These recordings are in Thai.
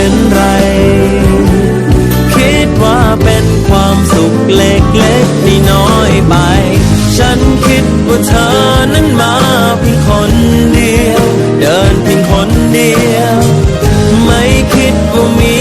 เป็นไร คิดว่าเป็นความสุขเล็กๆนี่น้อยไป ฉันคิดว่าเธอนั้นมาเพียงคนเดียว เดินเพียงคนเดียว ไม่คิดว่ามี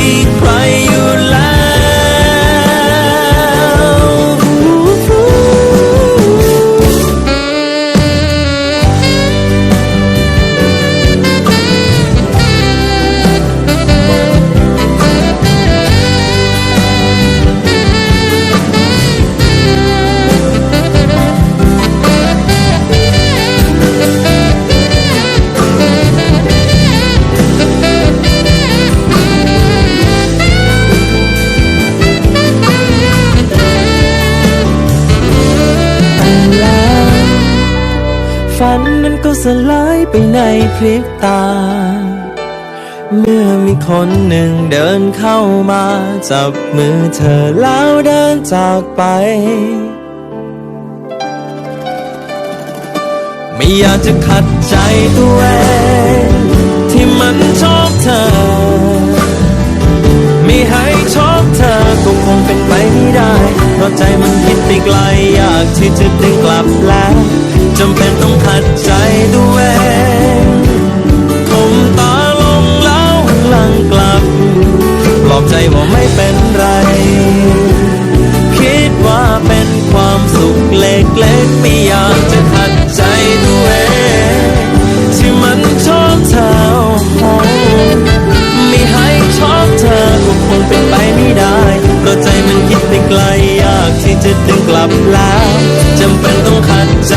ก็สลายไปในพริบตา เมื่อมีคนหนึ่งเดินเข้ามา จับมือเธอแล้วเดินจากไป ไม่อยากจะขัดใจตัวเองที่มันชอบเธอ ไม่ให้ชอบเธอก็คงเป็นไปไม่ได้ เพราะใจมันคิดไปไกลอยากที่จะดึงกลับแล้วจำเป็น ใจว่าไม่เป็นไร คิดว่าเป็นความสุขเล็กๆไม่อยากจะขัดใจตัวเองที่มันชอบเธอไม่ให้ชอบเธอคงคงเป็นไปไม่ได้เพราะใจมันคิดไปไกลยากที่จะดึงกลับแล้วจำเป็นต้องขัดใจ